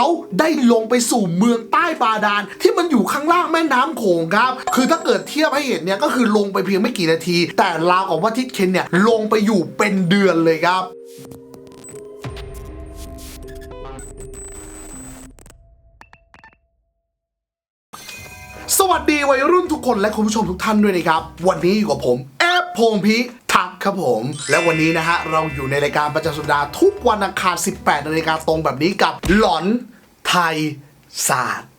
เขาได้ลงไปสู่เมืองใต้บาดาลที่มันอยู่ข้างล่างแม่น้ำโขงครับ คือถ้าเกิดเทียบให้เห็นเนี่ยก็คือลงไปเพียงไม่กี่นาที แต่ราวกับว่าทิศเคนเนี่ยลงไปอยู่เป็นเดือนเลยครับสวัสดีวัยรุ่นทุกคนและคุณผู้ชมทุกท่านด้วยนะครับ วันนี้อยู่กับผม พงพิทักษ์ครับผม และวันนี้นะฮะ เราอยู่ในรายการประจำสัปดาห์ทุกวันอังคาร 18นาฬิกาตรงแบบนี้กับหลอนไทยศาสตร์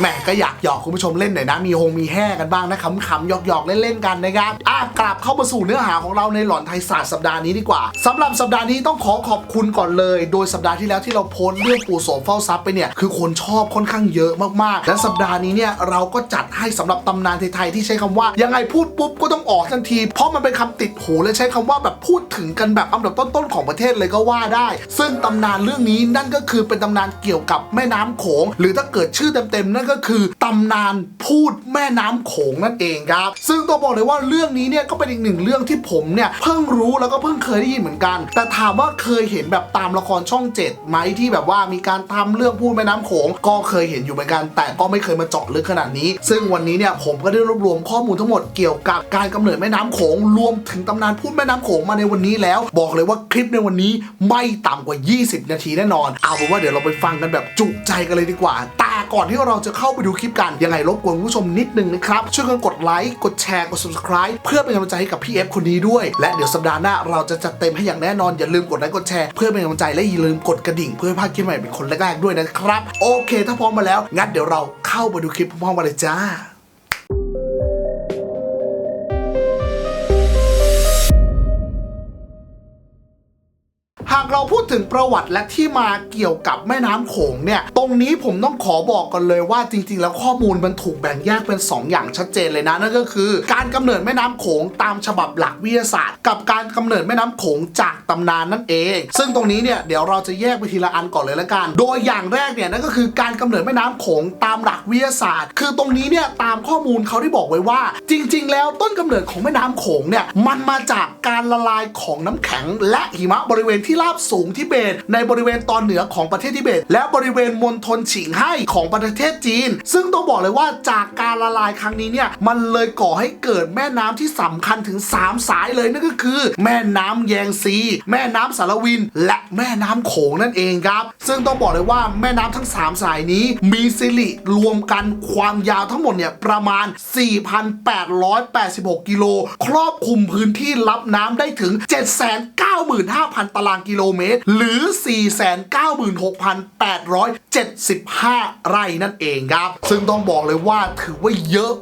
แหม่ก็อยากหยอกคุณผู้ชมเล่นหน่อยนะ มีฮงมีแห่กันบ้างนะขำๆหยอกๆเล่นๆกันนะครับอะกลับเข้ามาสู่เนื้อหาของเราในหลอนไทยศาสตร์สัปดาห์นี้ดีกว่าสำหรับสัปดาห์นี้ต้องขอขอบคุณก่อนเลย โดยสัปดาห์ที่แล้วที่เราโพสต์เรื่องปู่โสมเฝ้าทรัพย์ไปเนี่ยคือคนชอบค่อนข้างเยอะมากๆ และสัปดาห์นี้เนี่ยเราก็จัดให้สำหรับตำนานไทยๆที่ใช้คำว่ายังไงพูดปุ๊บก็ต้องออกทันที เพราะมันเป็นคำติดหูและใช้คำว่าแบบพูดถึงกันแบบอันดับต้นๆของประเทศเลยก็ว่าได้ ซึ่งตำนานเรื่องนี้นั่นก็คือเป็นตำนานเกี่ยวกับแม่น้ำโขงหรือถ้าเกิดชื่อเต็มๆนั่นก็คือตำนานพูดแม่น้ำโขงนั่นเองครับ ซึ่งต้องบอกเลยว่าเรื่องนี้เนี่ยก็เป็นอีกหนึ่งเรื่องที่ผมเนี่ยเพิ่งรู้แล้วก็เพิ่งเคยได้ยินเหมือนกัน แต่ถามว่าเคยเห็นแบบตามละครช่องเจ็ดไหมที่แบบว่ามีการทำเรื่องพูดแม่น้ำโขงก็เคยเห็นอยู่เหมือนกัน แต่ก็ไม่เคยมาเจาะลึกขนาดนี้ ซึ่งวันนี้เนี่ยผมก็ได้รวบรวมข้อมูลทั้งหมดเกี่ยวกับการกำเนิดแม่น้ำโขงรวมถึงตำนานพูดแม่น้ำโขงมาในวันนี้แล้ว บอกเลยว่าคลิปในวันนี้ไม่ต่ำกว่า 20 นาทีแน่นอน เอาเป็นว่าเดี๋ยวเราไปฟังกันแบบจุใจกันเลยดีกว่าแต่ก่อนที่เราจะเข้าไปดูคลิปกัน ยังไงรบกวนผู้ชมนิดนึงนะครับ ช่วยกันกดไลค์ กดแชร์ กด subscribe เพื่อเป็นกำลังใจให้กับพี่เอฟคนนี้ด้วย และเดี๋ยวสัปดาห์หน้าเราจะจัดเต็มให้อย่างแน่นอน อย่าลืมกดไลค์ กดแชร์ เพื่อเป็นกำลังใจ และอย่าลืมกดกระดิ่งเพื่อให้พลาดคลิปใหม่เป็นคนแรกๆด้วยนะครับ โอเค ถ้าพร้อมมาแล้ว งั้นเดี๋ยวเราเข้าไปดูคลิปพร้อมๆกันเลยจ้า ถึงประวัติและที่มาเกี่ยวกับแม่น้ำโขงเนี่ย ตรงนี้ผมต้องขอบอกกันเลยว่าจริง ๆ แล้วข้อมูลมันถูกแบ่งแยกเป็น 2 อย่างชัดเจนเลยนะ นั่นก็คือ การกำเนิดแม่น้ำโขงตามฉบับหลักวิทยาศาสตร์ กับการกำเนิดแม่น้ำโขงจากตำนานนั่นเอง ซึ่งตรงนี้เนี่ยเดี๋ยวเราจะแยกไปทีละอันก่อนเลยละกัน โดยอย่างแรกเนี่ยนั่นก็คือการกำเนิดแม่น้ำโขงตามหลักวิทยาศาสตร์ คือตรงนี้เนี่ยตามข้อมูลเขาได้บอกไว้ว่า จริง ๆ แล้วต้นกำเนิดของแม่น้ำโขงเนี่ยมันมาจากการละลายของน้ำแข็ง และหิมะบริเวณที่ราบสูงทิเบต ในบริเวณตอนเหนือของประเทศทิเบต และบริเวณมณฑลฉิงไห่ของประเทศจีน ซึ่งต้องบอกเลยว่าจากการละลายครั้งนี้เนี่ยมันเลยก่อให้เกิดแม่น้ำที่สำคัญถึง 3 สายเลยนั่นก็คือ แม่น้ำแยงซี แม่น้ำสารวิน และแม่น้ำโขงนั่นเองครับ ซึ่งต้องบอกเลยว่าแม่น้ำทั้ง 3 สายนี้ มีสิริรวมกันความยาวทั้งหมดเนี่ยประมาณ 4,886 กิโล ครอบคลุมพื้นที่รับน้ำได้ถึง 795,000 ตารางกิโลเมตรหรือ 496,875 ไร่นั่นเองครับ ซึ่งต้องบอกเลยว่าถือว่าเยอะ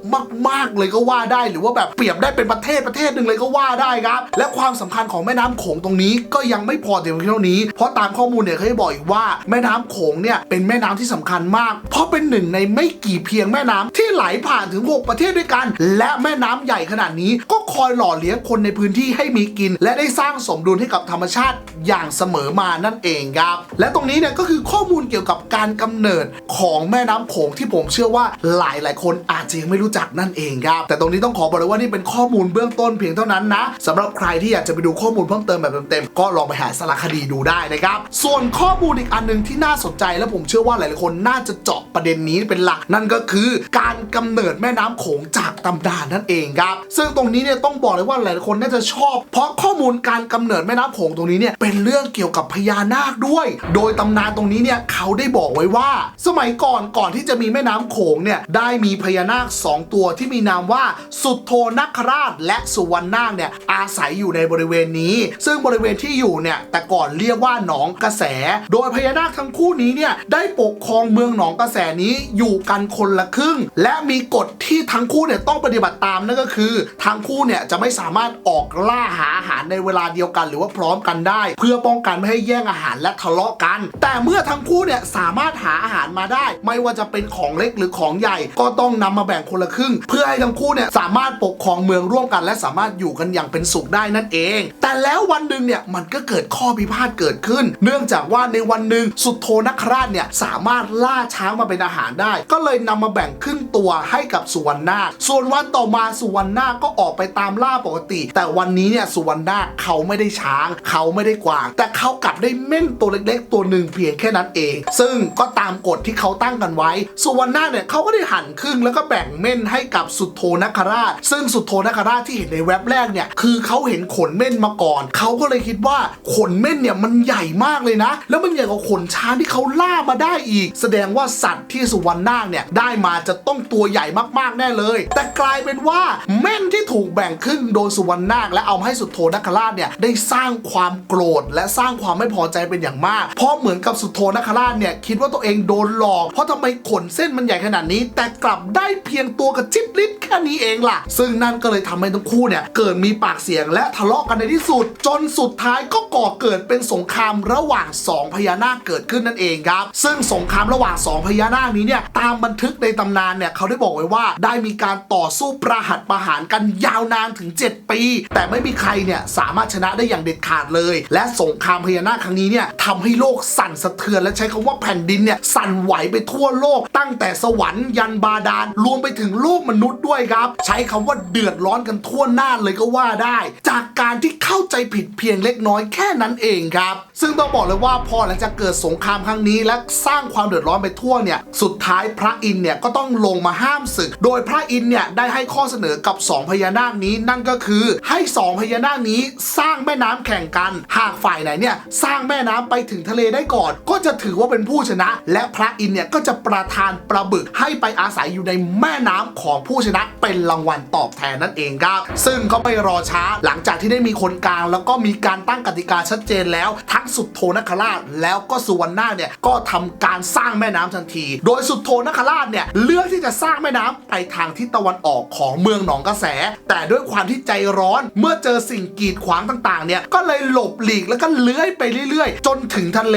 มากๆเลยก็ว่าได้ หรือว่าแบบเปรียบได้เป็นประเทศประเทศหนึ่งเลยก็ว่าได้ครับ และความสำคัญของแม่น้ำโขงตรงนี้ก็ยังไม่พอเพียงเท่านี้ เพราะตามข้อมูลเนี่ยเขาบอกอีกว่าแม่น้ำโขงเนี่ยเป็นแม่น้ำที่สำคัญมาก เพราะเป็นหนึ่งในไม่กี่เพียงแม่น้ำที่ไหลผ่านถึง 6 ประเทศด้วยกัน และแม่น้ำใหญ่ขนาดนี้ก็คอยหล่อเลี้ยงคนในพื้นที่ให้มีกิน และได้สร้างสมดุลให้กับธรรมชาติอย่างเสมอมานั่นเองครับและตรงนี้เนี่ยก็คือข้อมูลเกี่ยวกับการกำเนิดของแม่น้ำโขงที่ผมเชื่อว่าหลายหลายคนอาจจะยังไม่รู้จักนั่นเองครับแต่ตรงนี้ต้องขอบอกเลยว่านี่เป็นข้อมูลเบื้องต้นเพียงเท่านั้นนะสำหรับใครที่อยากจะไปดูข้อมูลเพิ่มเติมแบบเต็มๆก็ลองไปหาสารคดีดูได้นะครับส่วนข้อมูลอีกอันหนึ่งที่น่าสนใจและผมเชื่อว่าหลายๆคนน่าจะเจาะประเด็นนี้เป็นหลัก นั่นก็คือการกำเนิดแม่น้ำโขงจากตำนานนั่นเองครับซึ่งตรงนี้เนี่ยต้องบอกเลยว่าหลายๆคนน่าจะชอบ เพราะข้อมูลการกำเนิดแม่น้ำโขงตรงนี้เนี่ยเป็นเรื่องเกี่ยวกับพญานาคด้วย โดยตำนานตรงนี้เนี่ยเขาได้บอกไว้ว่า สมัยก่อนก่อนที่จะมีแม่น้ำโขงเนี่ยได้มีพญานาคสองตัวที่มีนามว่าสุดโทนัคราช และสุวรรณนาคเนี่ยอาศัยอยู่ในบริเวณนี้ ซึ่งบริเวณที่อยู่เนี่ยแต่ก่อนเรียกว่าหนองกระแส โดยพญานาคทั้งคู่นี้เนี่ยได้ปกครองเมืองหนองกระแสนี้อยู่กันคนละครึ่ง และมีกฎที่ทั้งคู่เนี่ยต้องปฏิบัติตามนั่นก็คือ ทั้งคู่เนี่ยจะไม่สามารถออกล่าหาอาหารในเวลาเดียวกัน หรือว่าพร้อมกันได้ เพื่อป้องกันไม่ให้แย่งอาหารและทะเลาะกัน แต่เมื่อทั้งคู่เนี่ยสามารถหาอาหารมาได้ ไม่ว่าจะเป็นของเล็กหรือของใหญ่ ก็ต้องนำมาแบ่งคนละครึ่ง เพื่อให้ทั้งคู่เนี่ยสามารถปกครองเมืองร่วมกัน และสามารถอยู่กันอย่างเป็นสุขได้นั่นเอง แต่แล้ววันหนึ่งเนี่ยมันก็เกิดข้อพิพาทเกิดขึ้น เนื่องจากว่าในวันหนึ่งสุดโทนคราชเนี่ยสามารถล่าช้างมาเป็นอาหารได้ ก็เลยนำมาแบ่งครึ่งตัวให้กับสุวรรณนาส่วนวันต่อมาสุวรรณนาก็ออกไปตามล่าปกติ แต่วันนี้เนี่ยสุวรรณนาเขาไม่ได้ช้าง เขาไม่ได้กวาง แต่เขากลับได้เม่นตัวเล็กๆ ตัวหนึ่งเพียงแค่นั้นเอง ซึ่งก็ตามกฎที่เขาตั้งกันไว้ สุวรรณนาเนี่ยเขาก็ได้หั่นครึ่งแล้วก็แบ่งเม่นให้กับสุดโทนคราช ซึ่งสุดโทนคราชที่เห็นในเว็บแรกเนี่ยคือเขาเห็นขนเม่นมาก่อน เขาก็เลยคิดว่าขนเม่นเนี่ยมันใหญ่มากเลยนะ แล้วมันใหญ่กว่าขนช้างที่เขาล่ามาได้อีก แสดงว่าสัตว์ที่สุวรรณนาเนี่ยได้มาจะต้องตัวใหญ่มากๆแน่เลย แต่กลายเป็นว่าเม่นที่ถูกแบ่งครึ่งโดยสุวรรณนาและเอามาให้สุดโทนคราชเนี่ยได้สร้างความโกรธและสร้างความไม่พอใจเป็นอย่างมาก เพราะเหมือนกับสุโทนคราชเนี่ยคิดว่าตัวเองโดนหลอก เพราะทำไมขนเส้นมันใหญ่ขนาดนี้ แต่กลับได้เพียงตัวกระจิบลิดแค่นี้เองล่ะ ซึ่งนั่นก็เลยทำให้ทั้งคู่เนี่ยเกิดมีปากเสียงและทะเลาะกันในที่สุด จนสุดท้ายก็ก่อเกิดเป็นสงครามระหว่างสองพญานาคเกิดขึ้นนั่นเองครับ ซึ่งสงครามระหว่างสองพญานาคนี้เนี่ยตามบันทึกในตำนานเนี่ยเขาได้บอกไว้ว่าได้มีการต่อสู้ประหัตประหารกันยาวนานถึง 7 ปี แต่ไม่มีใครเนี่ยสามารถชนะได้อย่างเด็ดขาดเลย และสงครามพญานาคครั้งนี้เนี่ยทำให้โลกสั่นสะเทือนและใช้คำว่าแผ่นดินเนี่ยสั่นไหวไปทั่วโลก ตั้งแต่สวรรค์ยันบาดาลรวมไปถึงโลกมนุษย์ด้วยครับ ใช้คำว่าเดือดร้อนกันทั่วหน้าเลยก็ว่าได้ จากการที่เข้าใจผิดเพียงเล็กน้อยแค่นั้นเองครับ ซึ่งต้องบอกเลยว่าพอหลังจากเกิดสงครามครั้งนี้ และสร้างความเดือดร้อนไปทั่วเนี่ยสุดท้ายพระอินทร์เนี่ยก็ต้องลงมาห้ามศึก โดยพระอินทร์เนี่ยได้ให้ข้อเสนอกับสองพญานาคนี้นั่นก็คือให้สองพญานาคนี้สร้างแม่น้ำแข่งกัน หากฝ่ายไหนเนี่ยสร้างแม่น้ำไปถึงทะเลได้ก่อน ก็จะถือว่าเป็นผู้ชนะ และพระอินเนี่ยก็จะประทานปลาบึกให้ไปอาศัยอยู่ในแม่น้ำของผู้ชนะเป็นรางวัลตอบแทนนั่นเองครับ ซึ่งก็ไม่รอช้าหลังจากที่ได้มีคนกลาง แล้วก็มีการตั้งกติกาชัดเจนแล้ว ทั้งสุดโทนคราชแล้วก็สุวรรณนาเนี่ยก็ทำการสร้างแม่น้ำทันที โดยสุดโทนคราชเนี่ยเลือกที่จะสร้างแม่น้ำไปทางทิศตะวันออกของเมืองหนองกระแส แต่ด้วยความที่ใจร้อนเมื่อเจอสิ่งกีดขวางต่างๆเนี่ยก็เลยหลบหลีกแล้วก็เลื้อยไปเรื่อยๆ จนถึงทะเล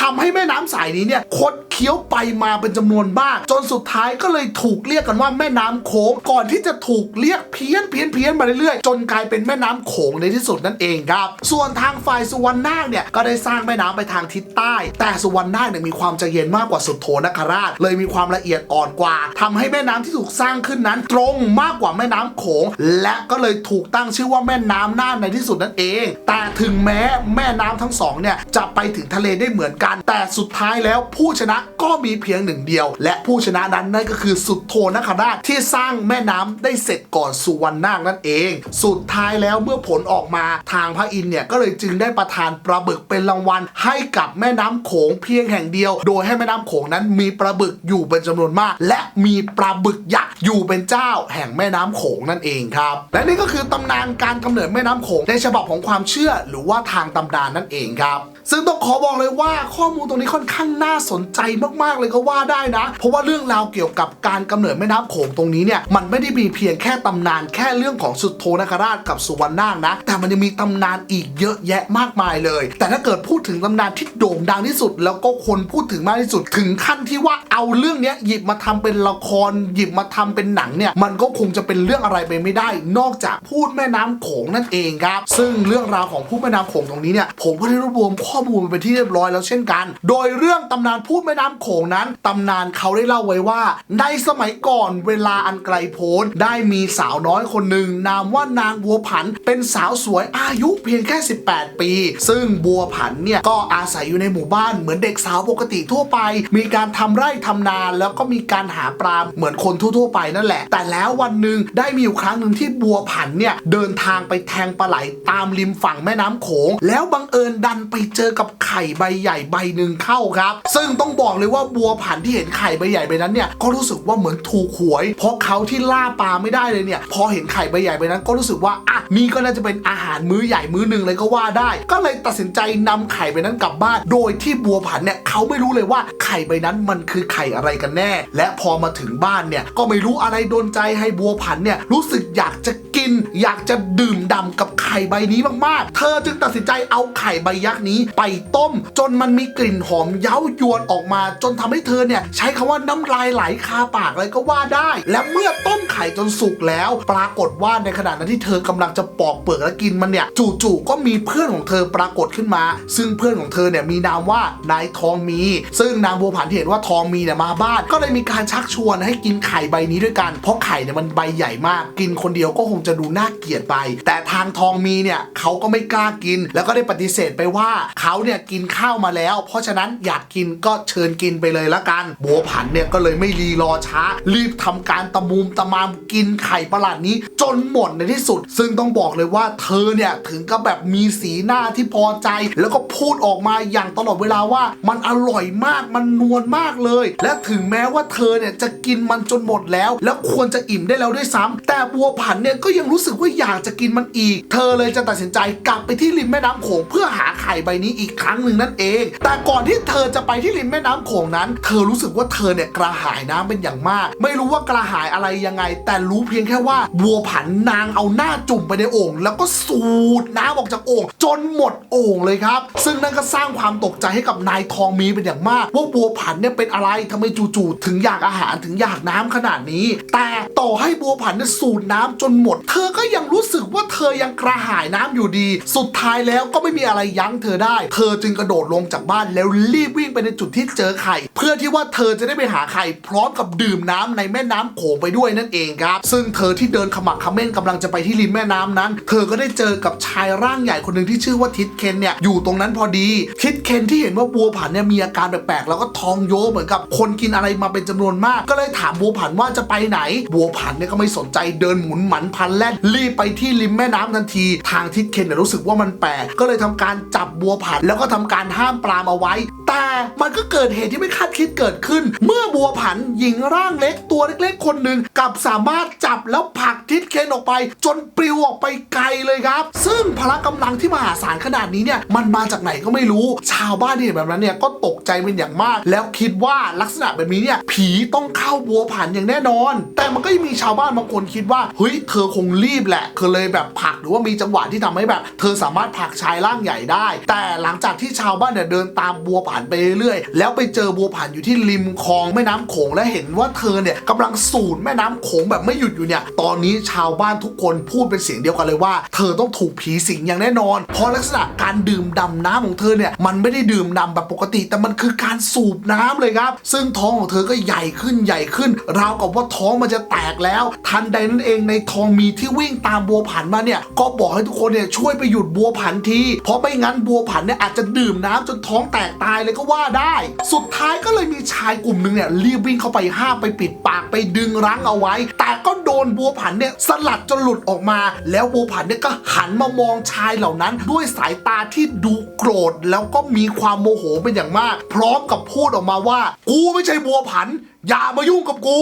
ทำให้แม่น้ำสายนี้เนี่ยคดเคี้ยวไปมาเป็นจำนวนมาก จนสุดท้ายก็เลยถูกเรียกกันว่าแม่น้ำโขงก่อนที่จะถูกเรียกเพี้ยนเพี้ยนเพี้ยนมาเรื่อยๆ จนกลายเป็นแม่น้ำโขงในที่สุดนั่นเองครับ ส่วนทางฝ่ายสุวรรณนาคเนี่ยก็ได้สร้างแม่น้ำไปทางทิศใต้ แต่สุวรรณนาคเนี่ยมีความใจเย็นมากกว่าสุดโทนคราช เลยมีความละเอียดอ่อนกว่าทำให้แม่น้ำที่ถูกสร้างขึ้นนั้นตรงมากกว่าแม่น้ำโขง และก็เลยถูกตั้งชื่อว่าแม่น้ำน่านในที่สุดนั่นเอง แต่ถึงแม้แม่น้ำทั้งสองเนี่ยจะไปถึงทะเลได้เหมือนกัน แต่สุดท้ายแล้วผู้ชนะก็มีเพียงหนึ่งเดียว และผู้ชนะนั้นนั่นก็คือสุดโทนคราชที่สร้างแม่น้ำได้เสร็จก่อนสุวรรณนาคนั่นเอง สุดท้ายแล้วเมื่อผลออกมาทางพระอินเนี่ยก็เลยจึงได้ประทานปลาบึกเป็นรางวัล ให้กับแม่น้ำโขงเพียงแห่งเดียว โดยให้แม่น้ำโขงนั้นมีปลาบึกอยู่เป็นจำนวนมาก และมีปลาบึกยักษ์อยู่เป็นเจ้า แห่งแม่น้ำโขงนั่นเองครับ และนี่ก็คือตำนานการกำเนิดแม่น้ำโขงในฉบับของความเชื่อหรือว่าทางตำนานนั่นเองครับ ซึ่งต้องขอบอกเลยว่าข้อมูลตรงนี้ค่อนข้างน่าสนใจมากๆเลยก็ว่าได้นะ เพราะว่าเรื่องราวเกี่ยวกับการกำเนิดแม่น้ำโขงตรงนี้เนี่ยมันไม่ได้มีเพียงแค่ตำนานแค่เรื่องของสุดโทนคราชกับสุวรรณนาคนะ แต่มันยังมีตำนานอีกเยอะแยะมากมายเลย แต่ถ้าเกิดพูดถึงตำนานที่โด่งดังที่สุด แล้วก็คนพูดถึงมากที่สุดถึงขั้นที่ว่าเอาเรื่องนี้หยิบมาทำเป็นละครหยิบมาทำเป็นหนังเนี่ยมันก็คงจะเป็นเรื่องอะไรไปไม่ได้ นอกจากพูดแม่น้ำโขงนั่นเองครับซึ่งเรื่องราวของพูดแม่น้ำโขงตรงนี้เนี่ยผมก็ได้รวบรวมข้อข้อมูลมาเป็นที่เรียบร้อยแล้วเช่นกัน โดยเรื่องตำนานพูดแม่น้ำโขงนั้นตำนานเขาได้เล่าไว้ว่า ในสมัยก่อนเวลาอันไกลโพ้นได้มีสาวน้อยคนหนึ่งนามว่านางบัวผันเป็นสาวสวยอายุเพียงแค่ 18 ปี ซึ่งบัวผันเนี่ยก็อาศัยอยู่ในหมู่บ้านเหมือนเด็กสาวปกติทั่วไป มีการทำไร่ทำนาแล้วก็มีการหาปลาเหมือนคนทั่วๆไปนั่นแหละ แต่แล้ววันหนึ่งได้มีอยู่ครั้งหนึ่งที่บัวผันเนี่ยเดินทางไปแทงปลาไหลตามริมฝั่งแม่น้ำโขง แล้วบังเอิญดันไปเจอกับไข่ใบใหญ่ใบหนึ่งเข้าครับ ซึ่งต้องบอกเลยว่าบัวผันที่เห็นไข่ใบใหญ่ใบนั้นเนี่ยก็รู้สึกว่าเหมือนถูกหวย เพราะเขาที่ล่าปลาไม่ได้เลยเนี่ย พอเห็นไข่ใบใหญ่ใบนั้นก็รู้สึกว่าอะ นี่ก็น่าจะเป็นอาหารมื้อใหญ่มื้อหนึ่งเลยก็ว่าได้ ก็เลยตัดสินใจนำไข่ใบนั้นกลับบ้าน โดยที่บัวผันเนี่ยเขาไม่รู้เลยว่าไข่ใบนั้นมันคือไข่อะไรกันแน่ และพอมาถึงบ้านเนี่ยก็ไม่รู้อะไรโดนใจให้บัวผันเนี่ยรู้สึกอยากจะกิน อยากจะดื่มด่ำกับไข่ใบนี้มากๆ เธอจึงตัดสินใจเอาไข่ใบยักษ์นี้ไปต้ม จนมันมีกลิ่นหอมเย้ายวนออกมา จนทำให้เธอเนี่ยใช้คำว่าน้ำลายไหลคาปากเลยก็ว่าได้ และเมื่อต้มไข่จนสุกแล้ว ปรากฏว่าในขณะนั้นที่เธอกำลังจะปอกเปลือกและกินมันเนี่ยจู่ๆก็มีเพื่อนของเธอปรากฏขึ้นมา ซึ่งเพื่อนของเธอเนี่ยมีนามว่านายทองมี ซึ่งนางบัวผันที่เห็นว่าทองมีเนี่ยมาบ้าน ก็เลยมีการชักชวนให้กินไข่ใบนี้ด้วยกัน เพราะไข่เนี่ยมันใบใหญ่มาก กินคนเดียวก็คงจะดูน่าเกลียดไป แต่ทางทองมีเนี่ยเขาก็ไม่กล้ากิน แล้วก็ได้ปฏิเสธไปว่าเขาเนี่ยกินข้าวมาแล้ว เพราะฉะนั้นอยากกินก็เชิญกินไปเลยละกัน บัวผันเนี่ยก็เลยไม่รีรอช้า รีบทำการตะมุมตะมามกินไข่ประหลาดนี้ จนหมดในที่สุด ซึ่งต้องบอกเลยว่าเธอเนี่ยถึงกับแบบมีสีหน้าที่พอใจ แล้วก็พูดออกมาอย่างตลอดเวลาว่า มันอร่อยมากมันนวลมากเลย และถึงแม้ว่าเธอเนี่ยจะกินมันจนหมดแล้ว แล้วควรจะอิ่มได้แล้วด้วยซ้ำแต่บัวผันเนี่ยก็ยังรู้สึกว่าอยากจะกินมันอีก เธอเลยจะตัดสินใจกลับไปที่ริมแม่น้ำโขงเพื่อหาไข่ใบนี้อีกครั้งหนึ่งนั่นเอง แต่ก่อนที่เธอจะไปที่ริมแม่น้ำโขงนั้น เธอรู้สึกว่าเธอเนี่ยกระหายน้ำเป็นอย่างมาก ไม่รู้ว่ากระหายอะไรยังไง แต่รู้เพียงแค่ว่าบัวผันนางเอาหน้าจุ่มไปในโอ่งแล้วก็สูดน้ำออกจากโอ่งจนหมดโอ่งเลยครับ ซึ่งนั่นก็สร้างความตกใจให้กับนายทองมีเป็นอย่างมาก ว่าบัวผันเนี่ยเป็นอะไรทำไมจู่ๆถึงอยากอาหารถึงอยากน้ำขนาดนี้ แต่ต่อให้บัวผันเนี่ยสูดน้ำจนหมด เธอก็ยังรู้สึกว่าเธอยังกระหายน้ำอยู่ดี สุดท้ายแล้วก็ไม่มีอะไรยั้งเธอได้ เธอจึงกระโดดลงจากบ้านแล้วรีบวิ่งไปในจุดที่เจอไข่ เพื่อที่ว่าเธอจะได้ไปหาไข่พร้อมกับดื่มน้ำในแม่น้ำโขงไปด้วยนั่นเองครับ ซึ่งเธอที่เดินขมักขม้นกำลังจะไปที่ริมแม่น้ำนั้น เธอก็ได้เจอกับชายร่างใหญ่คนหนึ่งที่ชื่อว่าทิดเคนเนี่ยอยู่ตรงนั้นพอดี ทิดเคนที่เห็นว่าบัวผันเนี่ยมีอาการแปลกๆแล้วก็ท้องโยเหมือนกับคนกินอะไรมาเป็นจำนวนมาก ก็เลยถามบัวผันว่าจะไปไหน บัวผันเนี่ยก็ไม่สนใจเดินหมุนหมันพันแล่นรีบไปที่ริมแม่น้ำทันที ทางทิดเคนเนี่ยรู้สึกว่ามันแปลกก็เลยทำการจับบัวผันแล้วก็ทำการห้ามปรามเอาไว้ แต่มันก็เกิดเหตุที่ไม่คาดคิดเกิดขึ้น เมื่อบัวผันหญิงร่างเล็กตัวเล็กๆ คนหนึ่งกับสามารถจับแล้วผลักทิดเคนออกไป จนปลิวออกไปไกลเลยครับ ซึ่งพละกำลังที่มหาศาลขนาดนี้เนี่ยมันมาจากไหนก็ไม่รู้ ชาวบ้านที่เห็นแบบนั้นเนี่ยก็ตกใจเป็นอย่างมาก แล้วคิดว่าลักษณะแบบนี้เนี่ยผีต้องเข้าบัวผันอย่างแน่นอน แต่มันก็ยังมีชาวบ้านบางคนคิดว่าเฮ้ยเธอคงรีบแหละเธอเลยแบบผักหรือว่ามีจังหวะที่ทำให้แบบ เธอสามารถผักชายร่างใหญ่ได้ แต่หลังจากที่ชาวบ้านเนี่ยเดินตามบัวผันไปเรื่อยๆแล้วไปเจอบัวผันอยู่ที่ริมคลองแม่น้ำโขงและเห็นว่าเธอเนี่ยกำลังสูดแม่น้ำโขงแบบไม่หยุดอยู่เนี่ยตอนนี้ชาวบ้านทุกคนพูดเป็นเสียงเดียวกันเลยว่า เธอต้องถูกผีสิงอย่างแน่นอน เพราะลักษณะการดื่มดำน้ำของเธอเนี่ยมันไม่ได้ดื่มดำแบบปกติ แต่มันคือการสูบน้ำเลยครับ ซึ่งท้องของเธอก็ใหญ่ขึ้นใหญ่ขึ้น ราวกับว่าท้องมันจะแตกแล้ว ทันใดนั้นเองในทองมีที่วิ่งตามบัวผันมาเนี่ยก็บอกให้ทุกคนเนี่ยช่วยไปหยุดบัวผันทีเพราะไม่งั้นบัวผันเนี่ยอาจจะดื่มน้ำจนท้องแตกตายเลยก็ว่าได้ สุดท้ายก็เลยมีชายกลุ่มหนึ่งเนี่ยรีบวิ่งเข้าไปห้ามไปปิดปากไปดึงรั้งเอาไว้ แต่ก็โดนบัวผันเนี่ยสลัดจนหลุดออกมาแล้วบัวผันเนี่ยก็หันมามองชายเหล่านั้น ด้วยสายตาที่ดูโกรธแล้วก็มีความโมโหเป็นอย่างมาก พร้อมกับพูดออกมาว่า กูไม่ใช่บัวผันอย่ามายุ่งกับกู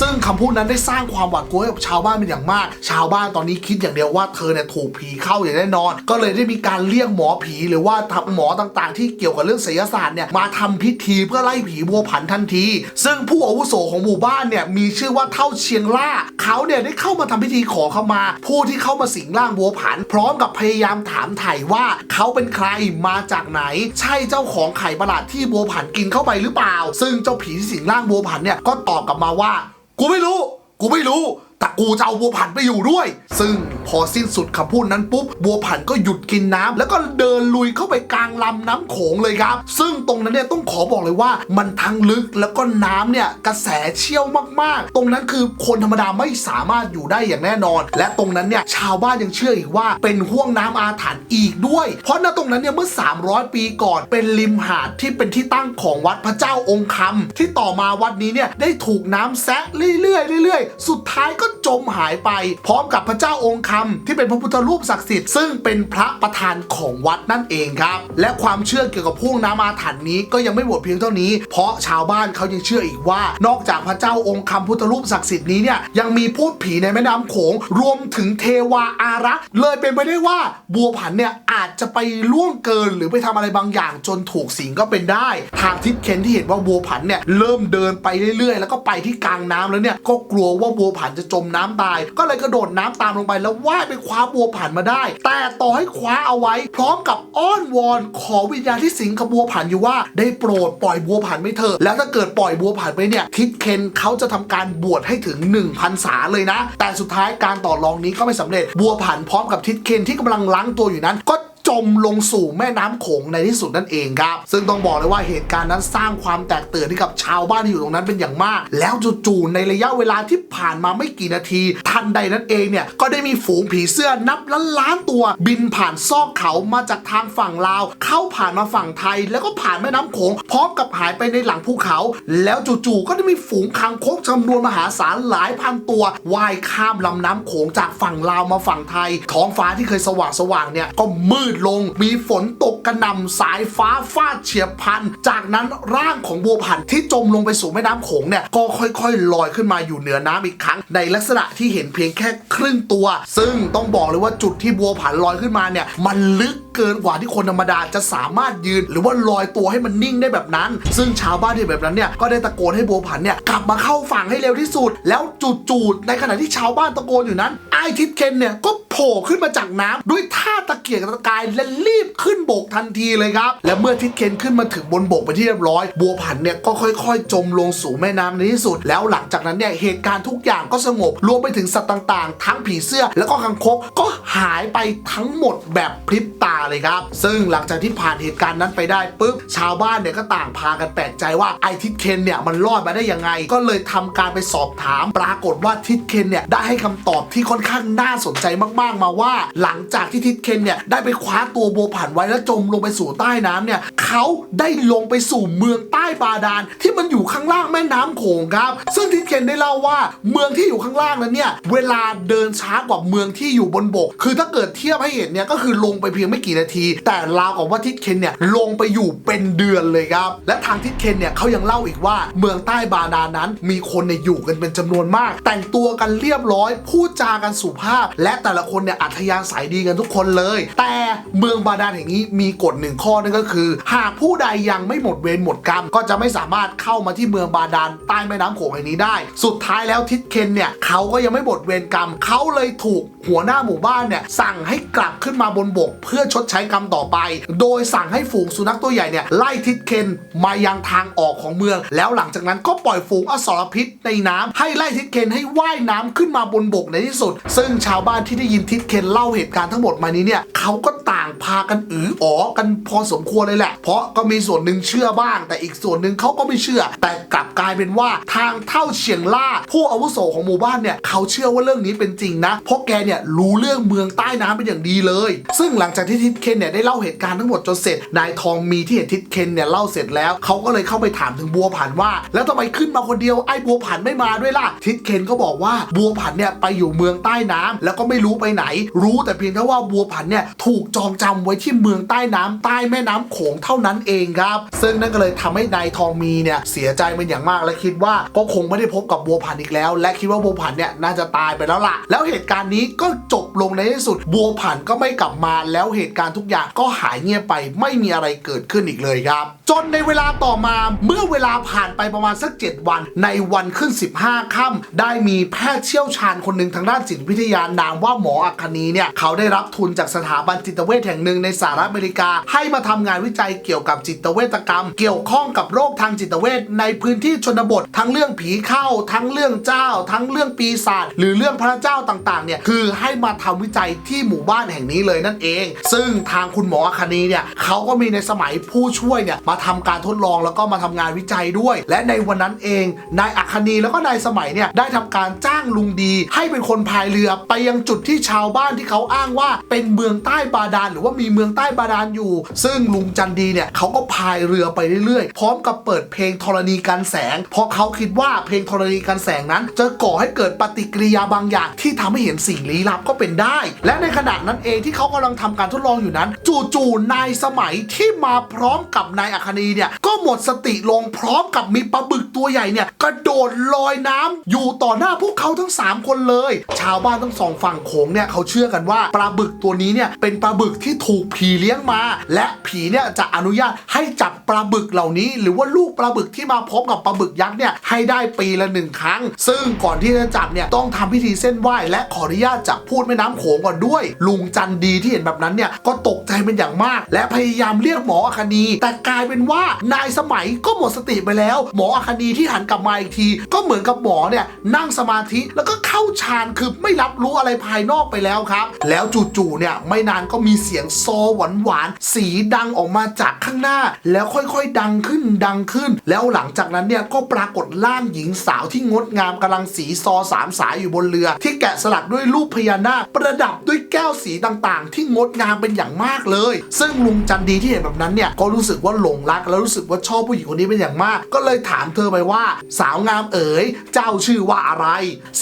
ซึ่งคำพูดนั้นได้สร้างความหวาดกลัวให้กับชาวบ้านเป็นอย่างมาก ชาวบ้านตอนนี้คิดอย่างเดียวว่าเธอเนี่ยถูกผีเข้าอย่างแน่นอน ก็เลยได้มีการเรียกหมอผีหรือว่าทหมอต่างๆ ที่เกี่ยวกับเรื่องไสยศาสตร์เนี่ยมาทำพิธีเพื่อไล่ผีบัวผันทันที ซึ่งผู้อาวุโสของหมู่บ้านเนี่ยมีชื่อว่าเท่าเชียงล่า เขาเนี่ยได้เข้ามาทำพิธีขอเข้ามา ผู้ที่เข้ามาสิงร่างบัวผัน พร้อมกับพยายามถามไถ่ว่าเขาเป็นใครมาจากไหน ใช่เจ้าของไข่ประหลาดที่บัวผันกินเข้าไปหรือเปล่า ซึ่งเจ้าผีที่สิงร่างบัวผันเนี่ยก็ตอบกลับมาว่า กูไม่รู้ กูไม่รู้ แต่กูจะเอาบัวผันไปอยู่ด้วย ซึ่งพอสิ้นสุดคำพูดนั้นปุ๊บ บัวผันก็หยุดกินน้ำแล้วก็เดินลุยเข้าไปกลางลำน้ำโขงเลยครับ ซึ่งตรงนั้นเนี่ยต้องขอบอกเลยว่า มันทั้งลึกแล้วก็น้ำเนี่ยกระแสเชี่ยวมากๆ ตรงนั้นคือคนธรรมดาไม่สามารถอยู่ได้อย่างแน่นอน และตรงนั้นเนี่ยชาวบ้านยังเชื่ออีกว่าเป็นห่วงน้ำอาถรรพ์อีกด้วย เพราะณตรงนั้นเนี่ยเมื่อ 300 ปีก่อน เป็นริมหาดที่เป็นที่ตั้งของวัดพระเจ้าองค์คำที่ต่อมาวัดนี้เนี่ยได้ถูกน้ำแซะเรื่อยๆเรื่อยๆ สุดท้ายก็จมหายไป พร้อมกับพระเจ้าองค์คำที่เป็นพระพุทธรูปศักดิ์สิทธิ์ซึ่งเป็นพระประธานของวัดนั่นเองครับ และความเชื่อเกี่ยวกับพ่วงน้ำอาถรรพ์นี้ก็ยังไม่หมดเพียงเท่านี้ เพราะชาวบ้านเขายังเชื่ออีกว่า นอกจากพระเจ้าองค์คำพุทธรูปศักดิ์สิทธิ์นี้เนี่ยยังมีพูดผีในแม่น้ำโขงรวมถึงเทวาอารักษ์เลยเป็นไปได้ว่าบัวผันเนี่ยอาจจะไปล่วงเกินหรือไปทำอะไรบางอย่างจนถูกสิงก็เป็นได้ ทางทิศเคนที่เห็นว่าบัวผันเนี่ยเริ่มเดินไปเรื่อยๆ แล้วก็ไปที่กลางน้ำแล้วเนี่ยก็กลัวว่าบัวผันจะจมมน้ำตาย ก็เลยกระโดดน้ำตามลงไป แล้วว่ายไปคว้าบัวผันมาได้ แต่ต่อให้คว้าเอาไว้ พร้อมกับอ้อนวอนขอวิญญาณที่สิงกับบัวผันอยู่ว่า ได้โปรดปล่อยบัวผันไม่เถอะแล้วถ้าเกิดปล่อยบัวผันไปเนี่ยทิศเคนเขาจะทำการบวชให้ถึง1พันษาเลยนะ แต่สุดท้ายการต่อรองนี้ก็ไม่สำเร็จบัวผันพร้อมกับทิศเคนที่กำลังล้างตัวอยู่นั้นก็ จมลงสู่แม่น้ำโขงในที่สุดนั่นเองครับ ซึ่งต้องบอกเลยว่าเหตุการณ์นั้นสร้างความแตกตื่นให้กับชาวบ้านที่อยู่ตรงนั้นเป็นอย่างมาก แล้วจู่ๆในระยะเวลาที่ผ่านมาไม่กี่นาที ทันใดนั้นเองเนี่ยก็ได้มีฝูงผีเสื้อนับล้านล้านๆตัว บินผ่านซอกเขามาจากทางฝั่งลาว เข้าผ่านมาฝั่งไทย แล้วก็ผ่านแม่น้ำโขงพร้อมกับหายไปในหลังภูเขา แล้วจู่ๆก็ได้มีฝูงคางคกจำนวนมหาศาลหลายพันตัวว่ายข้ามลำน้ำโขงจากฝั่งลาวมาฝั่งไทย ท้องฟ้าที่เคยสว่างสว่างๆเนี่ยก็มืดลง มีฝนตกกระหน่ำสายฟ้าฟาดเฉียบพลัน จากนั้นร่างของบัวผันที่จมลงไปสู่แม่น้ำโขงเนี่ย ก็ค่อยๆ ลอยขึ้นมาอยู่เหนือน้ำอีกครั้ง ในลักษณะที่เห็นเพียงแค่ครึ่งตัว ซึ่งต้องบอกเลยว่าจุดที่บัวผันลอยขึ้นมาเนี่ย มันลึกเกินกว่าที่คนธรรมดาจะสามารถยืน หรือว่าลอยตัวให้มันนิ่งได้แบบนั้น ซึ่งชาวบ้านที่แบบนั้นเนี่ยก็ได้ตะโกนให้บัวผันเนี่ยกลับมาเข้าฝั่งให้เร็วที่สุด แล้วจู่ๆในขณะที่ชาวบ้านตะโกนอยู่นั้นไอทิดเคนเนี่ยก็โผล่ขึ้นมาจากน้ำด้วยท่าตะเกียกตะกายและรีบขึ้นบกทันทีเลยครับ และเมื่อทิดเคนขึ้นมาถึงบนบกไปที่เรียบร้อย บัวผันเนี่ยก็ค่อยๆ จมลงสู่แม่น้ำในที่สุด แล้วหลังจากนั้นเนี่ยเหตุการณ์ทุกอย่างก็สงบรวมไปถึงสัตว์ต่างๆ ทั้งผีเสื้อแล้วก็คังคกก็หายไปทั้งหมดแบบพริบตาเลยครับ ซึ่งหลังจากที่ผ่านเหตุการณ์นั้นไปได้ปุ๊บชาวบ้านเนี่ยก็ต่างพากันแปลกใจว่าไอทิดเคนเนี่ยมันรอดมาได้ยังไง ก็เลยทำการไปสอบถาม ปรากฏว่าทิดเคนเนี่ยได้ให้คำตอบที่ค่อนข้างน่าสนใจมากๆมาว่า หลังจากที่ทิดเคนเนี่ยได้ไปคว้าตัวโบวผันไว้แล้วจมลงไปสู่ใต้น้ำเนี่ยเขาได้ลงไปสู่เมืองใต้บาดาลที่มันอยู่ข้างล่างแม่น้ำโขงครับ ซึ่งทิดเคนได้เล่าว่าเมืองที่อยู่ข้างล่างนั้นเนี่ยเวลาเดินช้ากว่าเมืองที่อยู่บนบก คือถ้าเกิดเทียบให้เห็นเนี่ยก็คือลงไปเพียงไม่กี่นาที แต่ราวกับว่าทิดเคนเนี่ยลงไปอยู่เป็นเดือนเลยครับและทางทิดเคนเนี่ยเขายังเล่าอีกว่าเมืองใต้บาดาลนั้น มีคนเนี่ยอยู่กันเป็นจำนวนมาก แต่งตัวกันเรียบร้อยพูดจากันสุภาพ และแต่ละคนเนี่ยอัธยาศัยดีกันทุกคนเลย แต่เมืองบาดาลแห่งนี้มีกฎหนึ่งข้อนั่นก็คือ หากผู้ใดยังไม่หมดเวรหมดกรรม ก็จะไม่สามารถเข้ามาที่เมืองบาดาลใต้แม่น้ำโขงแห่งนี้ได้ สุดท้ายแล้วทิดเคนเนี่ยเขาก็ยังไม่หมดเวรกรรมเขาเลยถูกหัวหน้าหมู่บ้านเนี่ยสั่งให้กลับขึ้นมาบนบก เพื่อชดใช้กรรมต่อไป โดยสั่งให้ฝูงสุนัขตัวใหญ่เนี่ยไล่ทิดเคนมายังทางออกของเมือง แล้วหลังจากนั้นก็ปล่อยฝูงอสรพิษในน้ำให้ไล่ทิดเคนให้ว่ายน้ำขึ้นมาบนบกในที่สุด ซึ่งชาวบ้านที่ได้ยินทิดเคนเล่าเหตุการณ์ทั้งหมดมานี้เนี่ยเขาก็ต่างพากันอืออ๋อกันพอสมควรเลยแหละ เพราะก็มีส่วนหนึ่งเชื่อบ้าง แต่อีกส่วนหนึ่งเขาก็ไม่เชื่อ แต่กลับกลายเป็นว่าทางเท่าเฉียงล่า ผู้อาวุโสของหมู่บ้านเนี่ยเขาเชื่อว่าเรื่องนี้เป็นจริงนะ เพราะแกเนี่ยรู้เรื่องเมืองใต้น้ำเป็นอย่างดีเลย ซึ่งหลังจากที่ทิดเคนเนี่ยได้เล่าเหตุการณ์ทั้งหมดจนเสร็จ นายทองมีที่เห็นทิดเคนเนี่ยเล่าเสร็จแล้วเขาก็เลยเข้าไปถามถึงบัวผันว่า แล้วทำไมขึ้นมาคนเดียวไอ้บัวผันไม่มาด้วยล่ะทิดเคนก็บอกว่าบัวผันเนี่ยไปอยู่เมืองใต้น้ำแล้วก็ไม่รู้ไปไหน รู้แต่เพียงแค่ว่าบัวผันเนี่ยถูกจจองจำไว้ที่เมืองใต้น้ำใต้แม่น้ำโขงเท่านั้นเองครับ ซึ่งนั่นก็เลยทำให้นายทองมีเนี่ยเสียใจเป็นอย่างมากและคิดว่าก็คงไม่ได้พบกับบัวผันอีกแล้ว และคิดว่าบัวผันเนี่ยน่าจะตายไปแล้วล่ะ แล้วเหตุการณ์นี้ก็จบลงในที่สุด บัวผันก็ไม่กลับมาแล้วเหตุการณ์ทุกอย่างก็หายเงียบไปไม่มีอะไรเกิดขึ้นอีกเลยครับ จนในเวลาต่อมาเมื่อเวลาผ่านไปประมาณสัก 7 วัน ในวันขึ้น 15ค่ำได้มีแพทย์เชี่ยวชาญคนหนึ่งทางด้านจิตวิทยานามว่าหมออัคคณีเนี่ยเขาได้รับทุนจากสถาบันจิตเวชแห่งหนึ่งในสหรัฐอเมริกา ให้มาทำงานวิจัยเกี่ยวกับจิตเวชกรรม เกี่ยวข้องกับโรคทางจิตเวชในพื้นที่ชนบท ทั้งเรื่องผีเข้า ทั้งเรื่องเจ้า ทั้งเรื่องปีศาจหรือเรื่องพระเจ้าต่างๆเนี่ยคือให้มาทำวิจัยที่หมู่บ้านแห่งนี้เลยนั่นเอง ซึ่งทางคุณหมออัคณีเนี่ยเขาก็มีในสมัยผู้ช่วยเนี่ยมาทำการทดลองแล้วก็มาทำงานวิจัยด้วย และในวันนั้นเองนายอัคณีแล้วก็นายสมัยเนี่ยได้ทำการจ้างลุงดี ให้เป็นคนพายเรือไปยังจุดที่ชาวบ้านที่เขาอ้างว่าเป็นเมืองใต้บาดาลหรือว่ามีเมืองใต้บาดาลอยู่ ซึ่งลุงจันดีเนี่ยเขาก็พายเรือไปเรื่อยๆ พร้อมกับเปิดเพลงธรณีกันแสง เพราะเขาคิดว่าเพลงธรณีกันแสงนั้น จะก่อให้เกิดปฏิกิริยาบางอย่าง ที่ทำให้เห็นสิ่งลี้ลับก็เป็นได้ และในขณะนั้นเองที่เขากำลังทำการทดลองอยู่นั้น จู่ๆนายสมัยที่มาพร้อมกับนายอัคคณีเนี่ยก็หมดสติลงพร้อมกับมีปลาบึกตัวใหญ่เนี่ยกระโดดลอยน้ำอยู่ต่อหน้าพวกเขาทั้ง 3 คนเลย ชาวบ้านทั้งสองฝั่งโขงเนี่ยเขาเชื่อกันว่าปลาบึกตัวนี้เนี่ยเป็นปลาบึกที่ถูกผีเลี้ยงมา และผีเนี่ยจะอนุญาตให้จับปลาบึกเหล่านี้ หรือว่าลูกปลาบึกที่มาพร้อมกับปลาบึกยักษ์เนี่ยให้ได้ปีละหนึ่งครั้ง ซึ่งก่อนที่จะจับเนี่ยต้องทำพิธีเส้นไหว้และขออนุญาตจากพูดแม่น้ำโขงก่อนด้วย ลุงจันดีที่เห็นแบบนั้นเนี่ยก็ตกใจเป็นอย่างมาก และพยายามเรียกหมออาคณีแต่กลายเป็นว่านายสมัยก็หมดสติไปแล้ว หมออาคณีที่หันกลับมาอีกที ก็เหมือนกับหมอเนี่ยนั่งสมาธิแล้วก็เข้าฌานคือไม่รับรู้อะไรภายนอกไปแล้วครับ แล้วจู่ๆเนี่ยไม่นานก็มีเสียงซอหวานๆสีดังออกมาจากข้างหน้า แล้วค่อยๆ ดังขึ้นดังขึ้น แล้วหลังจากนั้นเนี่ยก็ปรากฏร่างหญิงสาวที่งดงามกำลังสีซอสามสายอยู่บนเรือ ที่แกะสลักด้วยรูปพญานาคประดับด้วยแก้วสีต่างๆ ที่งดงามเป็นอย่างมากเลย ซึ่งลุงจันดีที่เห็นแบบนั้นเนี่ยก็รู้สึกว่าหลงรัก แล้วรู้สึกว่าชอบผู้หญิงคนนี้เป็นอย่างมาก ก็เลยถามเธอไปว่า สาวงามเอ๋ยเจ้าชื่อว่าอะไร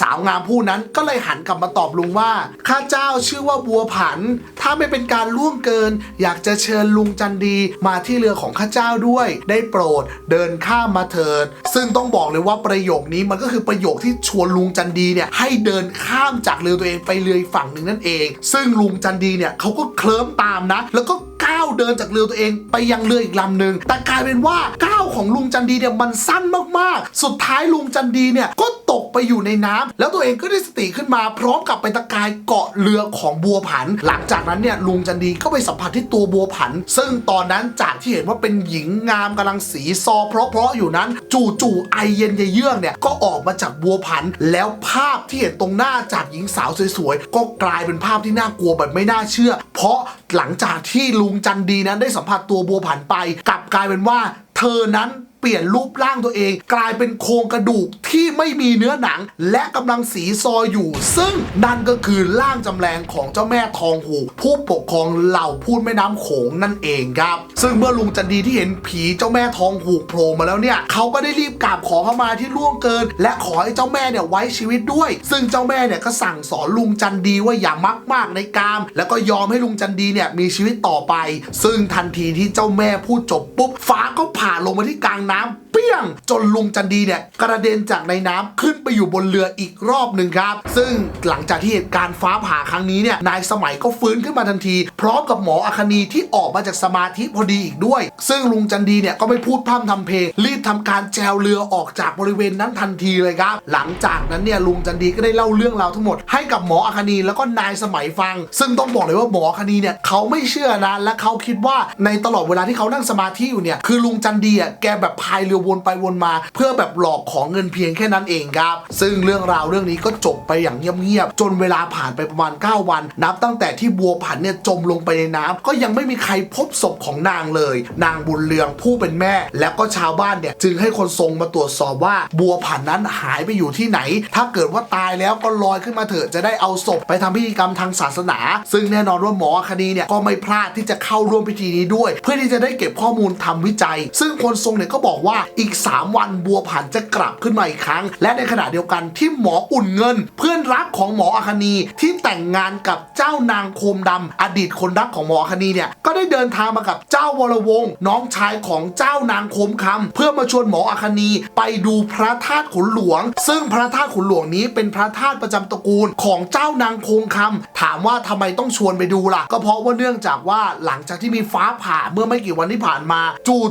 สาวงามผู้นั้นก็เลยหันกลับมาตอบลุงว่าข้าเจ้าชื่อว่าบัวผัน ถ้าไม่เป็นการล่วงเกิน อยากจะเชิญลุงจันดีมาที่เรือของข้าเจ้าด้วย ได้โปรดเดินข้ามมาเถิด ซึ่งต้องบอกเลยว่าประโยคนี้มันก็คือประโยคที่ชวนลุงจันดีเนี่ยให้เดินข้ามจากเรือตัวเองไปเรือฝั่งหนึ่งนั่นเอง ซึ่งลุงจันดีเนี่ยเขาก็เคลิ้มตามนะ แล้วก็ ก้าวเดินจากเรือตัวเองไปยังเรืออีกลำหนึ่งแต่กลายเป็นว่าก้าวของลุงจันดีเนี่ยมันสั้นมากๆ สุดท้ายลุงจันดีเนี่ยก็ตกไปอยู่ในน้ำแล้วตัวเองก็ได้สติขึ้นมาพร้อมกับไปตะกายเกาะเรือของบัวผัน หลังจากนั้นเนี่ยลุงจันดีก็ไปสัมผัสที่ตัวบัวผัน ซึ่งตอนนั้นจากที่เห็นว่าเป็นหญิงงามกำลังสีซอ เพราะๆอยู่นั้น จู่ๆไอเย็นเยื่อกเนี่ยก็ออกมาจากบัวผัน แล้วภาพที่เห็นตรงหน้าจากหญิงสาวสวยๆก็กลายเป็นภาพที่น่ากลัวแบบไม่น่าเชื่อ เพราะหลังจากที่ลุงจันดีนั้นได้สัมผัสตัวบัวผันไป กลับกลายเป็นว่า เธอนั้น ปลี่ยนรูปร่างตัวเอง กลายเป็นโครงกระดูกที่ไม่มีเนื้อหนัง และกำลังสีซออยู่ ซึ่งนั่นก็คือร่างจำแรงของเจ้าแม่ทองหูผู้ปกครองเหล่าพูดแม่น้ำโขงนั่นเองครับ ซึ่งเมื่อลุงจันดีที่เห็นผีเจ้าแม่ทองหูโผล่มาแล้วเนี่ยเขาก็ได้รีบกราบขอเข้ามาที่ล่วงเกิน และขอให้เจ้าแม่เนี่ยไว้ชีวิตด้วย ซึ่งเจ้าแม่เนี่ยก็สั่งสอนลุงจันดีว่าอย่ามักมากในกาม แล้วก็ยอมให้ลุงจันดีเนี่ยมีชีวิตต่อไป ซึ่งทันทีที่เจ้าแม่พูดจบปุ๊บฟ้าก็ผ่าลงมาที่กลางน้ำเปี้ยง จนลุงจันดีเนี่ยกระเด็นจากในน้ำขึ้นไปอยู่บนเรืออีกรอบหนึ่งครับ ซึ่งหลังจากที่เหตุการณ์ฟ้าผ่าครั้งนี้เนี่ยนายสมัยก็ฟื้นขึ้นมาทันที พร้อมกับหมออาคณีที่ออกมาจากสมาธิพอดีอีกด้วย ซึ่งลุงจันดีเนี่ยก็ไม่พูดพร่ำทำเพลงรีบทำการแจวเรือออกจากบริเวณนั้นทันทีเลยครับ หลังจากนั้นเนี่ยลุงจันดีก็ได้เล่าเรื่องราวทั้งหมดให้กับหมออาคณีแล้วก็นายสมัยฟัง ซึ่งต้องบอกเลยว่าหมออาคณีเนี่ยเขาไม่เชื่อนะและเขาคิดว่าในตลอดเวลาที่เขานั่งสมาธิอยู่เนี่ยคือลุงจันดีอะแกแบบพายเรือวนไปวนมา เพื่อแบบหลอกของเงินเพียงแค่นั้นเองครับ ซึ่งเรื่องราวเรื่องนี้ก็จบไปอย่างเงียบๆจนเวลาผ่านไปประมาณ 9 วัน นับตั้งแต่ที่บัวผันเนี่ยจมลงไปในน้ำก็ยังไม่มีใครพบศพของนางเลย นางบุญเรืองผู้เป็นแม่ และก็ชาวบ้านเนี่ยจึงให้คนทรงมาตรวจสอบว่าบัวผันนั้นหายไปอยู่ที่ไหน ถ้าเกิดว่าตายแล้วก็ลอยขึ้นมาเถอะจะได้เอาศพไปทำพิธีกรรมทางศาสนา ซึ่งแน่นอนว่าหมอคดีเนี่ยก็ไม่พลาดที่จะเข้าร่วมพิธีนี้ด้วย เพื่อที่จะได้เก็บข้อมูลทำวิจัย ซึ่งคนทรงเนี่ยก็บอกว่าอีก 3 วันบัวผันจะกลับขึ้นมาอีกครั้ง และในขณะเดียวกันที่หมออุ่นเงิน เพื่อนรักของหมออาคณีที่แต่งงานกับเจ้านางโคมดำอดีตคนรักของหมออาคณีเนี่ยก็ได้เดินทางมากับเจ้าวรวงศ์น้องชายของเจ้านางโคมคำเพื่อมาชวนหมออาคณีไปดูพระธาตุขุนหลวง ซึ่งพระธาตุขุนหลวงนี้เป็นพระธาตุประจำตระกูลของเจ้านางโคงคำถามว่าทำไมต้องชวนไปดูล่ะ ก็เพราะว่าเนื่องจากว่าหลังจากที่มีฟ้าผ่าเมื่อไม่กี่วันที่ผ่านมา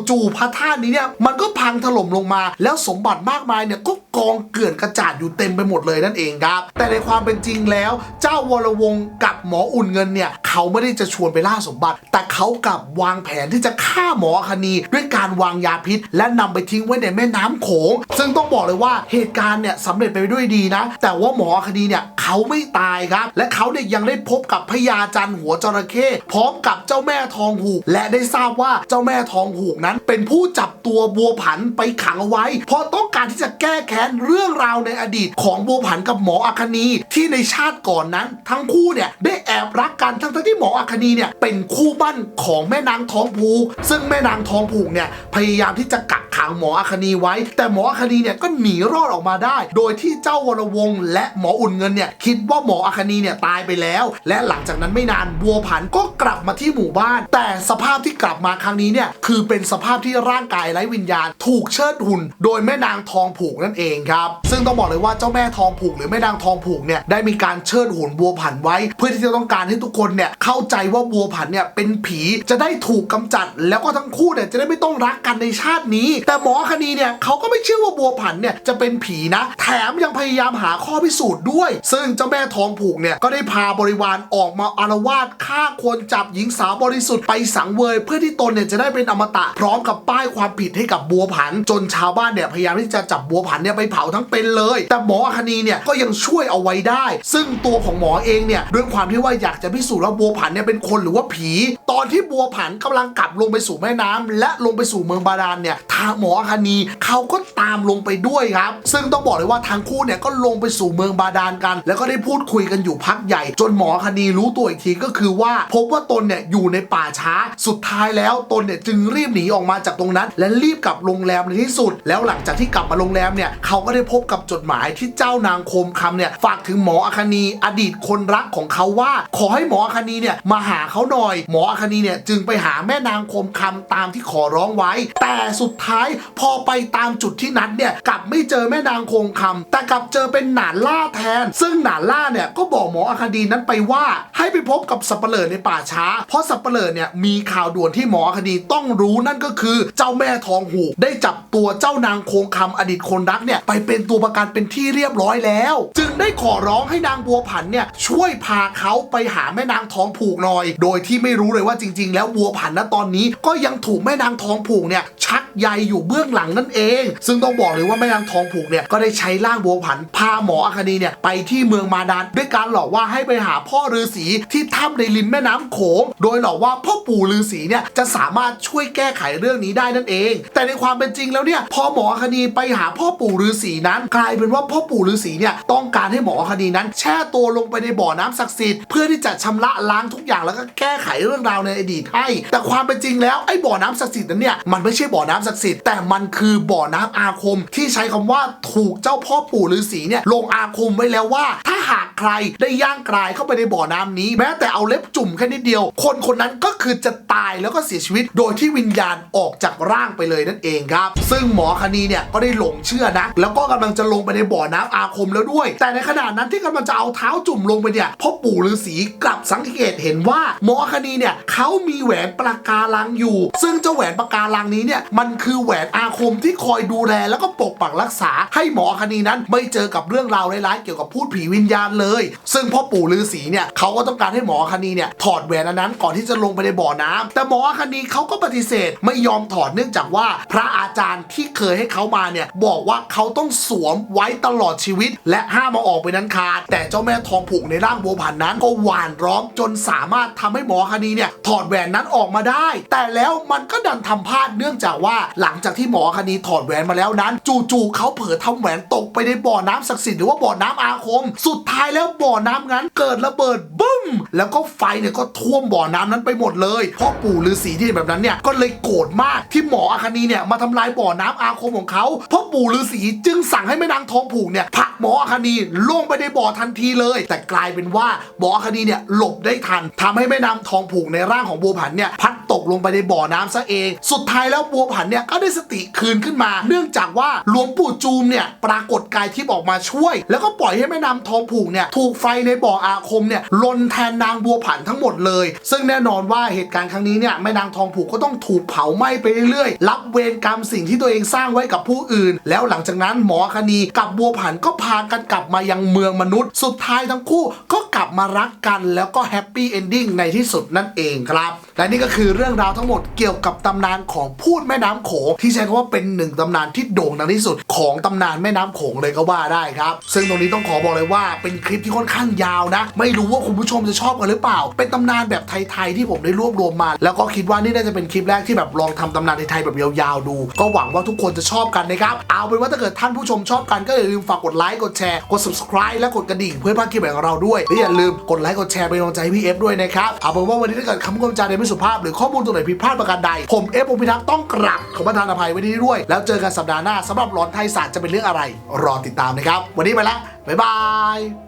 จู่ๆพระธาตุนี้เนี่ยมันก็พังถล่มลงมา แล้วสมบัติมากมายเนี่ยก็กองเกลื่อนกระจาดอยู่เต็มไปหมดเลยนั่นเองครับ แต่ในความเป็นจริงแล้ว เจ้าวรวงกับหมออุ่นเงินเนี่ยเขาไม่ได้จะชวนไปล่าสมบัติ แต่เขากลับวางแผนที่จะฆ่าหมอคณี ด้วยการวางยาพิษ และนำไปทิ้งไว้ในแม่น้ำโขง ซึ่งต้องบอกเลยว่าเหตุการณ์เนี่ยสำเร็จไปด้วยดีนะ แต่ว่าหมอคดีเนี่ยเขาไม่ตายครับ และเขาเนี่ยยังได้พบกับพญาจันหัวจระเข้พร้อมกับเจ้าแม่ทองหูก และได้ทราบว่าเจ้าแม่ทองหูกนั้น เป็นผู้จับตัวบัวผันไปขังเอาไว้ เพราะต้องการที่จะแก้แค้นเรื่องราวในอดีตของบัวผันกับหมออาคณีที่ในชาติก่อนนั้น ทั้งคู่เนี่ยได้แอบรักกันทั้งที่หมออาคณีเนี่ยเป็นคู่บ้านของแม่นางทองผูซึ่งแม่นางทองผูกเนี่ยพยายามที่จะกักขังหมออาคณีไว้ แต่หมออาคณีเนี่ยก็หนีรอดออกมาได้ โดยที่เจ้าวรวงศ์และหมออุ่นเงินเนี่ยคิดว่าหมออาคณีเนี่ยตายไปแล้ว และหลังจากนั้นไม่นานบัวผันก็กลับมาที่หมู่บ้าน แต่สภาพที่กลับมาครั้งนี้เนี่ยคือเป็นสภาพที่ร่างกายไร้วิญญาณถูกเชิดหุ่นโดยแม่นางทองผูกนั่นเองครับ ซึ่งต้องบอกเลยว่าเจ้าแม่ทองผูกหรือแม่นางทองผูกเนี่ยได้มีการเชิดหุ่นบัวผันไว้ เพื่อที่จะต้องการให้ทุกคนเนี่ยเข้าใจว่าบัวผันเนี่ยเป็นผีจะได้ถูกกำจัด แล้วก็ทั้งคู่เนี่ยจะได้ไม่ต้องรักกันในชาตินี้ แต่หมอคณีเนี่ยเขาก็ไม่เชื่อว่าบัวผันเนี่ยจะเป็นผีนะ แถมยังพยายามหาข้อพิสูจน์ด้วย ซึ่งเจ้าแม่ทองผูกเนี่ยก็ได้พาบริวารออกมาอารวาสฆ่าคนจับหญิงสาวบริสุทธิ์ไปสังเวย เพื่อที่ตนเนี่ยจะได้เป็นอมตะพร้อมกับป้ายความผิดให้กับบัวผันจนชาวบ้านเนี่ยพยายามที่จะจับบัวผันเนี่ยไปเผาทั้งเป็นเลย แต่หมอคณีเนี่ยก็ยังช่วยเอาไว้ได้ ซึ่งตัวของหมอเองเนี่ยด้วยความที่ว่าอยากจะพิสูจน์ว่าบัวผันเนี่ยเป็นคนหรือว่าผี อนที่บัวผันกำลังกลับลงไปสู่แม่น้ำและลงไปสู่เมืองบาดาลเนี่ยทางหมอคณีเขาก็ตามลงไปด้วยครับ ซึ่งต้องบอกเลยว่าทั้งคู่เนี่ยก็ลงไปสู่เมืองบาดาลกัน แล้วก็ได้พูดคุยกันอยู่พักใหญ่ จนหมอคณีรู้ตัวอีกทีก็คือว่า พบว่าตนเนี่ยอยู่ในป่าช้าสุดท้ายแล้วตนเนี่ยจึงรีบหนีออกมาจากตรงนั้น และรีบกลับโรงแรมในที่สุด แล้วหลังจากที่กลับมาโรงแรมเนี่ยเขาก็ได้พบกับจดหมายที่เจ้านางคมคำเนี่ยฝากถึงหมออาคณีอดีตคนรักของเขาว่า ขอให้หมออาคณีเนี่ยมาหาเขาหน่อยหมออาคณีเนี่ยจึงไปหาแม่นางโคมคำตามที่ขอร้องไว้ แต่สุดท้ายพอไปตามจุดที่นัดเนี่ยกลับไม่เจอแม่นางโคมคำแต่กลับเจอเป็นหนานล่าแทน ซึ่งหนานล่าเนี่ยก็บอกหมออาคณีนั้นไปว่า ให้ไปพบกับสับเปลอในป่าช้า เพราะสับเปลอเนี่ยมีข่าวด่วนที่หมออาคณีต้องรู้นั่นก็คือเจ้าแม่ทองหูได้จับตัวเจ้านางโคงคำอดีตคนรักเนี่ยไปเป็นตัวประกันเป็นที่เรียบร้อยแล้ว จึงได้ขอร้องให้นางบัวผันเนี่ยช่วยพาเขาไปหาแม่นางทองผูกหน่อย โดยที่ไม่รู้เลยว่าจริง ๆ แล้วบัวผันณตอนนี้ก็ยังถูกแม่นางทองผูกเนี่ยชักใยอยู่เบื้องหลังนั่นเอง ซึ่งต้องบอกเลยว่าแม่นางทองผูกเนี่ยก็ได้ใช้ร่างบัวผันพาหมออาคณีเนี่ยไปที่เมืองมาดานด้วยการหลอกว่าให้ไปหาพ่อฤาษีที่ถ้ำในริมแม่น้ำโขง โดยหลอกว่าพ่อปู่ฤาษีเนี่ยจะสามารถช่วยแก้ไขเรื่องนี้ได้นั่นเอง แต่ในความเป็นจริงแล้วเนี่ยพอหมออาคณีไปหาพ่อปู่ฤาษีนั้น กลายเป็นว่าพ่อปู่ฤาษีเนี่ยต้องการให้หมออาคณีนั้น แช่ตัวลงไปในบ่อน้ำศักดิ์สิทธิ์เพื่อที่จะชำระล้างทุกอย่างแล้วก็แก้ไขเรื่องราวในอดีตให้แต่ความเป็นจริงแล้วไอ้บ่อน้ำศักดิ์สิทธิ์นั้นเนี่ยมันไม่ใช่บ่อน้ำศักดิ์สิทธิ์แต่มันคือบ่อน้ำอาคมที่ใช้คำว่าถูกเจ้าพ่อปู่ฤาษีเนี่ยลงอาคมไว้แล้วว่าถ้าหาก ใครได้ย่างกรายเข้าไปในบ่อน้ำนี้ แม้แต่เอาเล็บจุ่มแค่นิดเดียว คนคนนั้นก็คือจะตายแล้วก็เสียชีวิต โดยที่วิญญาณออกจากร่างไปเลยนั่นเองครับ ซึ่งหมอคณีเนี่ยก็ได้หลงเชื่อนะแล้วก็กำลังจะลงไปในบ่อน้ำอาคมแล้วด้วย แต่ในขณะนั้นที่กำลังจะเอาเท้าจุ่มลงไปเนี่ยพ่อปู่ฤาษีกลับสังเกตเห็นว่าหมอคณีเนี่ยเขามีแหวนประการังอยู่ ซึ่งเจ้าแหวนประการังนี้เนี่ยมันคือแหวนอาคมที่คอยดูแลแล้วก็ปกปักรักษา ให้หมอคณีนั้นไม่เจอกับเรื่องราวร้ายๆเกี่ยวกับพูดผีวิญญาณเลยซึ่งพ่อปู่ฤาษีเนี่ยเขาก็ต้องการให้หมอคณีเนี่ยถอดแหวนอันนั้นก่อนที่จะลงไปในบ่อน้ำแต่หมอคณีเขาก็ปฏิเสธไม่ยอมถอดเนื่องจากว่าพระอาจารย์ที่เคยให้เขามาเนี่ยบอกว่าเขาต้องสวมไว้ตลอดชีวิต และห้ามมาออกไปนั้นขาดแต่เจ้าแม่ทองผูกในร่างโบผันนั้นก็หวานร้อมจนสามารถทำให้หมอคณีเนี่ยถอดแหวนนั้นออกมาได้ แต่แล้วมันก็ดันทำพลาดเนื่องจากว่าหลังจากที่หมอคณีถอดแหวนมาแล้วนั้น จู่ๆเขาเผลอทำแหวนตกไปในบ่อน้ำศักดิ์สิทธิ์หรือว่าบ่อน้ำอาคม สุดท้ายแล้วบ่อน้ำนั้นเกิดระเบิดบึ้ม แล้วก็ไฟเนี่ยก็ท่วมบ่อน้ำนั้นไปหมดเลยพ่อปู่ฤาษีที่แบบนั้นเนี่ยก็เลยโกรธมากที่หมออาคณีเนี่ยมาทำลายบ่อน้ำอาคมของเขาพ่อปู่ฤาษีจึงสั่งให้แม่นางทองผูกเนี่ยผลักหมออาคณีลงไปในบ่อทันทีเลย แต่กลายเป็นว่าหมออาคณีเนี่ยหลบได้ทันทำให้แม่นางทองผูกในร่างของบัวผันเนี่ยพัดตกลงไปในบ่อน้ำซะเอง สุดท้ายแล้วบัวผันเนี่ยก็ได้สติคืนขึ้นมา เนื่องจากว่าหลวงปู่จูมเนี่ยปรากฏกายทิพย์ออกมาช่วย แล้วก็ปล่อยให้แม่นางทองผูกเนี่ยถูกไฟในบ่ออาคมเนี่ยลนแทนนางบัวผันทั้งหมดเลย ซึ่งแน่นอนว่าเหตุการณ์ครั้งนี้เนี่ยแม่นางทองผูกก็ต้องถูกเผาไหม้ไปเรื่อยๆ รับเวรกรรมสิ่งที่ตัวเองสร้างไว้กับผู้อื่น แล้วหลังจากนั้นหมอคณีกับบัวผันก็พากันกลับมายังเมืองมนุษย์ สุดท้ายทั้งคู่ก็กลับมารักกันแล้วก็แฮปปี้เอนดิ้งในที่สุดนั่นเองครับ และนี่ก็คือเรื่องราวทั้งหมดเกี่ยวกับตำนานของพูดแม่น้ำโขงที่ใช้คำว่าเป็นหนึ่งตำนานที่โด่งดังที่สุด ของตำนานแม่น้ำโขงเลยก็ว่าได้ครับ ซึ่งตรงนี้ต้องขอบอกเลยว่าเป็นคลิปที่ค่อนข้างยาวนะ ไม่รู้ว่าคุณผู้ชมจะชอบกันหรือเปล่า เป็นตำนานแบบไทยๆที่ผมได้รวบรวมมา แล้วก็คิดว่านี่น่าจะเป็นคลิปแรกที่แบบลองทำตำนานไทยๆแบบยาวๆดู ก็หวังว่าทุกคนจะชอบกันนะครับ เอาเป็นว่าถ้าเกิดท่านผู้ชมชอบกันก็อย่าลืมฝากกดไลค์กดแชร์กด subscribe และกดกระดิ่งเพื่อพลาดคลิปแบบของเราด้วยและอย่าลืมกดไลค์กดแชร์เป็นกำลังใจให้พี่เอฟด้วยนะครับเอาเป็นว่าวันนี้ถ้าเกิดคำพูดคำจาใดไม่สุภาพหรือข้อมูลตรงไหนผิดพลาดประการใดผมเอฟองพิทักษ์ต้องกราบขอประทานอภัยไว้ที่ด้วย แล้วเจอกันสัปดาห์หน้าสำหรับหลอนไทยศาสตร์จะเป็นเรื่องอะไร รอติดตามนะครับ วันนี้ไปล้วบ๊ายบาย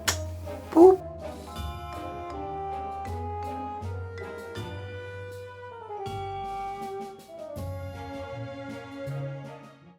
ปุ๊บ